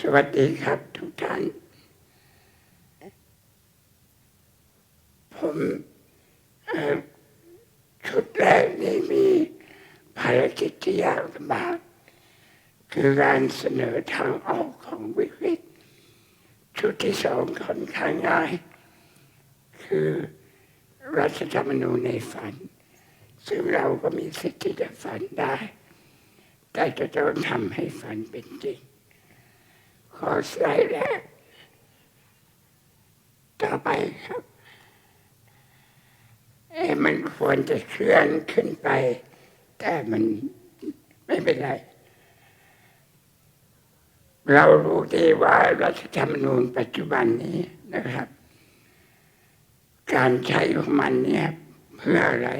สวัสดีครับทุกท่าน ผมชุดแรกนี้มีภารกิจที่ยากลำบากคือการเสนอทางออกของวิกฤตชุดที่สองค่อนข้างง่าย คือรัฐธรรมนูญในฝัน ซึ่งเราก็มีสิทธิ์ที่จะฝันได้ แต่จะต้องทำให้ฝันเป็นจริง ขอสไลด์แรกต่อไปครับเอ๊ะมันควรจะเคลื่อนขึ้นไป แต่มันไม่เป็นไร เรารู้ดีว่ารัฐธรรมนูญปัจจุบันนี้นะครับ การใช้ของมันเนี่ยเพื่ออะไร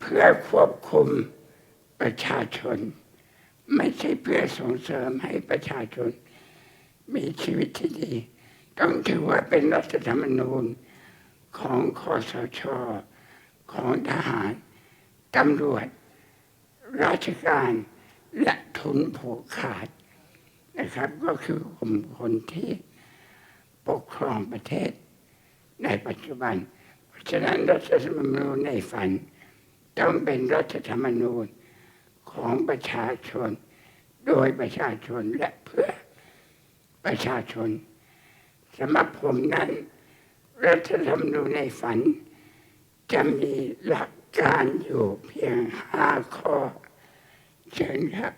เพื่อควบคุมประชาชน ไม่ใช่เพื่อส่งเสริมให้ประชาชน มีชีวิตที่ดี ต้องถือว่าเป็นรัฐธรรมนูญของคอสชของทหาร ตำรวจ ราชการและทุนผูกขาดนะครับก็คือกลุ่มคนที่ปกครองประเทศ ในปัจจุบัน เพราะฉะนั้นรัฐธรรมนูญในฝัน ต้องเป็นรัฐธรรมนูญของประชาชน โดยประชาชนและเพื่อประชาชนสำหรับผมนั้น รัฐธรรมนูญในฝัน จะมีหลักการอยู่เพียงห้าข้อ เชิญครับ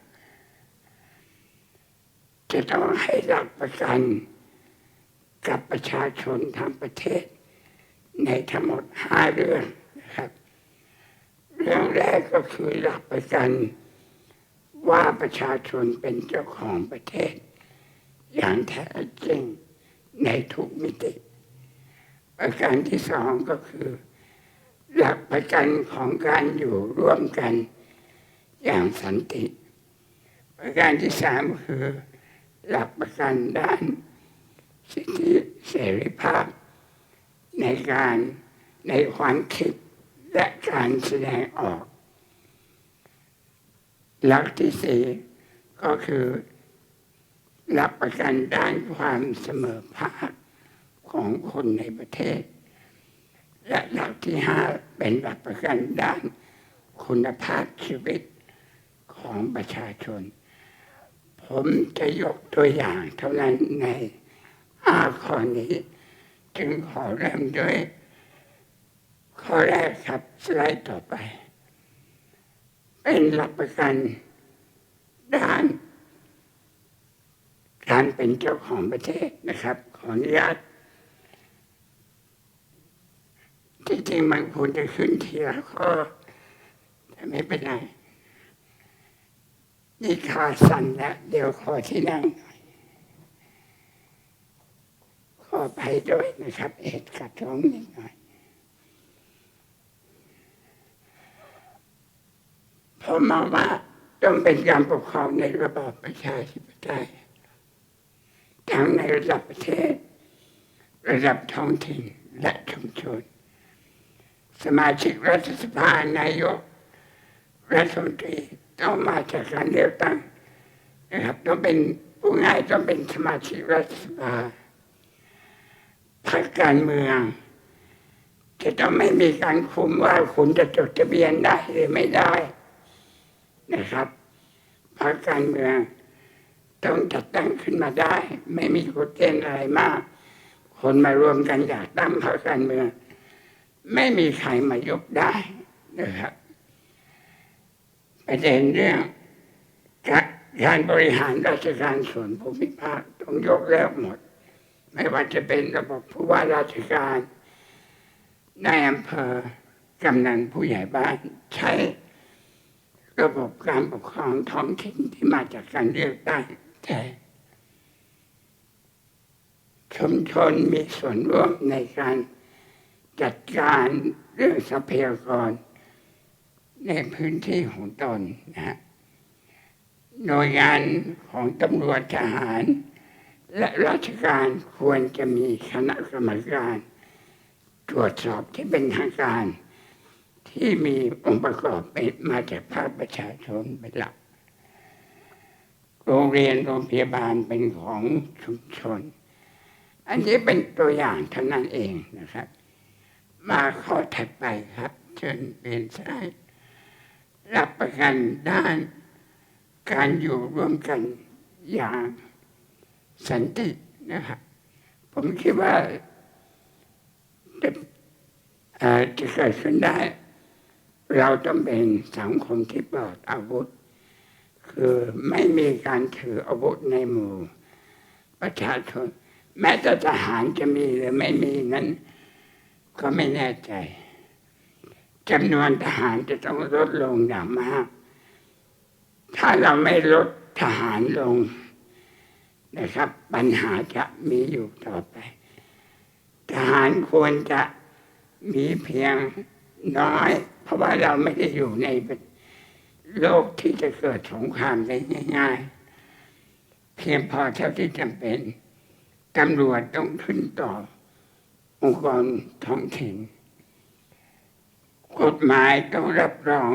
จะต้องให้หลักประกันกับประชาชนทั้งประเทศ ในทั้งหมดห้าเรื่องนะครับ เรื่องแรกก็คือหลักประกัน ว่าประชาชนเป็นเจ้าของประเทศ อย่างแท้จริงในทุกมิติ ประการที่สองก็คือ หลักประกันของการอยู่ร่วมกันอย่างสันติ ประการที่สามคือ หลักประกันด้านสิทธิเสรีภาพ ในการในความคิดและการแสดงออก หลักที่สี่ก็คือหลักประกันด้านความเสมอภาคของคนในประเทศ และหลักที่ห้าเป็นหลักประกันด้านคุณภาพชีวิตของประชาชน ผมจะยกตัวอย่างเท่านั้นในห้าข้อนี้ จึงขอเริ่มด้วย ข้อแรกครับสไลด์ต่อไป เป็นหลักประกันด้านการเป็นเจ้าของประเทศนะครับ ขออนุญาตที่จริงมันควรจะขึ้นทีละข้อแต่ไม่เป็นไรนี่ขาสั่นแล้วเดี๋ยวขอที่นั่งหน่อย ขอไปด้วยนะครับ เอ็ดขัดท้องนิดหน่อย ผมมองว่าต้องเป็นการปกครองในระบอบประชาธิปไตยทั้งในระดับประเทศ ระดับท้องถิ่นและชุมชน สมาชิกรัฐสภานายกรัฐมนตรีต้องมาจากการเลือกตั้งนะครับต้องเป็นผู้ง่ายต้องเป็นสมาชิกรัฐสภาพรรคการเมือง จะต้องไม่มีการคุมว่าคุณจะจดทะเบียนได้หรือไม่ได้ นะครับพรรคการเมืองต้องจัดตั้งขึ้นมาได้ ไม่มีกฎเกณฑ์อะไรมาก คนมารวมกันอยากตั้งพรรคการเมือง ไม่มีใครมายกได้นะครับประเด็นเรื่องการการบริหารราชการส่วนภูมิภาคต้องยกเลิกหมด ไม่ว่าจะเป็นระบบผู้ว่าราชการนายอำเภอกำนันผู้ใหญ่บ้านใช้ ระบบการปกครองท้องถิ่นที่มาจากการเลือกตั้งแต่ชุมชนมีส่วนร่วมในการจัดการเรื่องทรัพยากร ในพื้นที่ของตนนะฮะหน่วยงานของตำรวจทหาร และราชการควรจะมีคณะกรรมการ ตรวจสอบที่เป็นทางการ ที่มีองค์ประกอบเป็นมาจากภาคประชาชนเป็นหลัก โรงเรียนโรงพยาบาลเป็นของชุมชน อันนี้เป็นตัวอย่างเท่านั้นเองนะครับ มาข้อถัดไปครับ เชิญเปลี่ยนสไลด์รับประกันด้านการอยู่ร่วมกันอย่างสันตินะครับผมคิดว่าจะเอ่อจะเกิดขึ้นได้ เราต้องเป็นสังคมที่ปลอดอาวุธ คือไม่มีการถืออาวุธในหมู่ ประชาชน แม้แต่ทหารจะมีหรือไม่มีนั้น ก็ไม่แน่ใจจำนวนทหารจะต้องลดลงอย่างมาก ถ้าเราไม่ลดทหารลงนะครับ ปัญหาจะมีอยู่ต่อไป ทหารควรจะมีเพียงน้อย เพราะว่าเราไม่ได้อยู่ในโลกที่จะเกิดสงครามได้ง่าย ๆ เพียงพอเท่าที่จำเป็นตำรวจต้องขึ้นต่อ องค์กรท้องถิ่นกฎหมายต้องรับรอง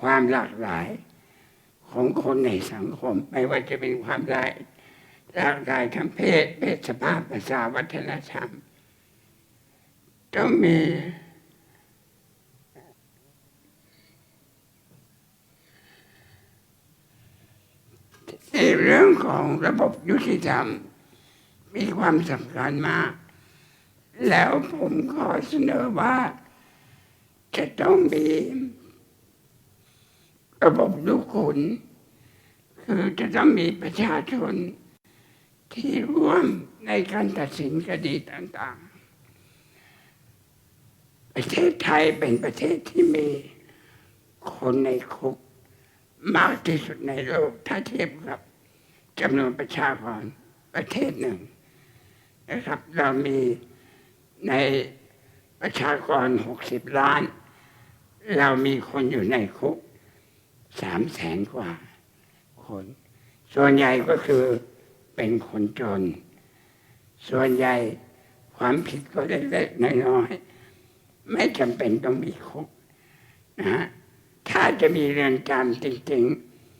ความหลากหลายของคนในสังคม ไม่ว่าจะเป็นความหลากหลากหลายทางเพศเพศสภาพภาษาวัฒนธรรม ต้องมี เรื่องของระบบยุติธรรม มีความสำคัญมาก แล้วผมขอเสนอว่า จะต้องมีระบบลูกขุน คือจะต้องมีประชาชนที่ร่วมในการตัดสินคดีต่างๆ ประเทศไทยเป็นประเทศที่มีคนในคุก มากที่สุดในโลกถ้าเทียบกับจำนวนประชากรประเทศหนึ่งนะครับ เรามีในประชากรหกสิบล้าน เรามีคนอยู่ในคุกสามแสนกว่าคน ส่วนใหญ่ก็คือเป็นคนจน ส่วนใหญ่ความผิดก็เล็กๆน้อยๆไม่จำเป็นต้องมีคุกนะฮะ ถ้าจะมีเรือนจำจริง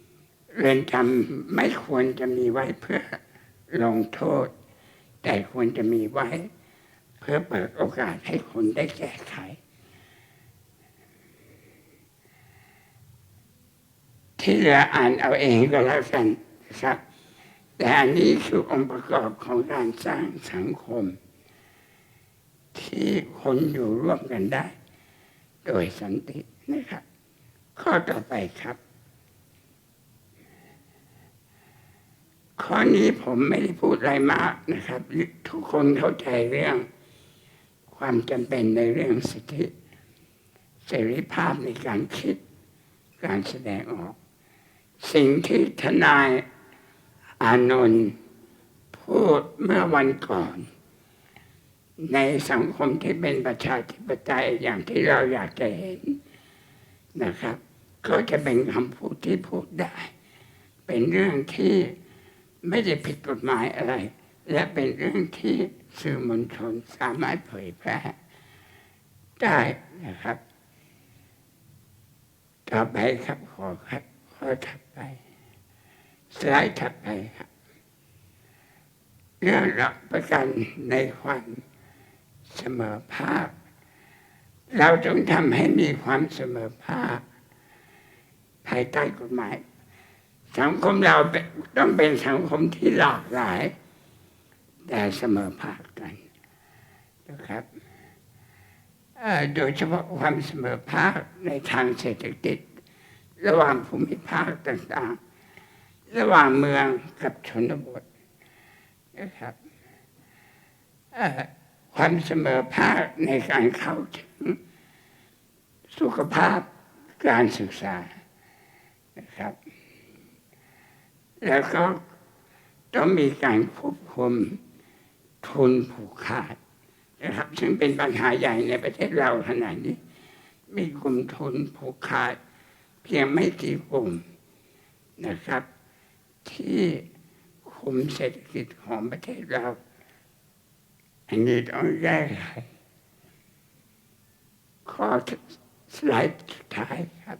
ๆ เรือนจำไม่ควรจะมีไว้เพื่อลงโทษ แต่ควรจะมีไว้ เพื่อเปิดโอกาสให้คนได้แก้ไข ที่เหลืออ่านเอาเองก็แล้วกันนะครับแต่อันนี้คือองค์ประกอบของการสร้างสังคม ที่คนอยู่ร่วมกันได้ โดยสันตินะครับ ข้อต่อไปครับ ข้อนี้ผมไม่ได้พูดอะไรมากนะครับ ทุกคนเข้าใจเรื่อง ความจำเป็นในเรื่องสิทธิเสรีภาพในการคิด การแสดงออก สิ่งที่ทนายอานนท์พูดเมื่อวันก่อน ในสังคมที่เป็นประชาธิปไตยอย่างที่เราอยากจะเห็น นะครับ ก็จะเป็นคำพูดที่พูดได้ เป็นเรื่องที่ไม่ได้ผิดกฎหมายอะไร และเป็นเรื่องที่สื่อมวลชนสามารถเผยแพร่ได้นะครับ ต่อไปครับขอครับข้อถัดไป สไลด์ถัดไปครับ เรื่องหลักประกันในความเสมอภาค เราต้องทำให้มีความเสมอภาคภายใต้กฎหมาย สังคมเราเต้องเป็นสังคมที่หลากหลาย แต่เสมอภาคกันนะครับโดยเฉพาะความเสมอภาคในทางเศรษฐกิจ ระหว่างภูมิภาคต่างๆ ระหว่างเมืองกับชนบทนะครับ ความเสมอภาคในการเข้าถึงสุขภาพการศึกษานะครับ แล้วก็ต้องมีการควบคุมทุนผูกขาดนะครับ ซึ่งเป็นปัญหาใหญ่ในประเทศเราขนาดนี้ มีกลุ่มทุนผูกขาด เพียงไม่กี่กลุ่มนะครับ ที่คุมเศรษฐกิจของประเทศเรา อันนี้ต้องแก้ไขข้อสไลด์สุดท้ายครับ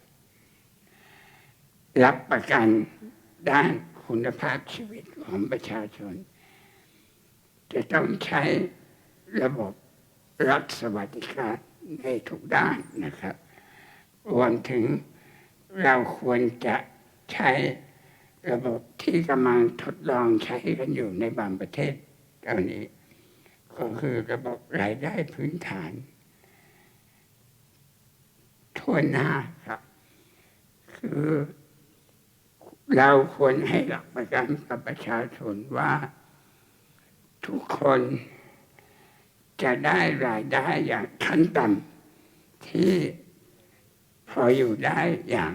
รับประกันด้านคุณภาพชีวิตของประชาชน จะต้องใช้ระบบรัฐสวัสดิการในทุกด้านนะครับรวมถึงเราควรจะใช้ระบบที่กำลังทดลองใช้กันอยู่ในบางประเทศตอนนี้ ก็คือระบบรายได้พื้นฐาน ทั่วหน้าครับ คือเราควรให้หลักประกันกับประชาชนว่า ทุกคนจะได้รายได้อย่างขั้นต่ำที่พออยู่ได้อย่าง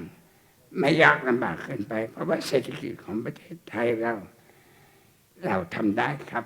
ไม่ยากลำบากเกินไป เพราะว่าเศรษฐกิจของประเทศไทยเรา เราทำได้ครับ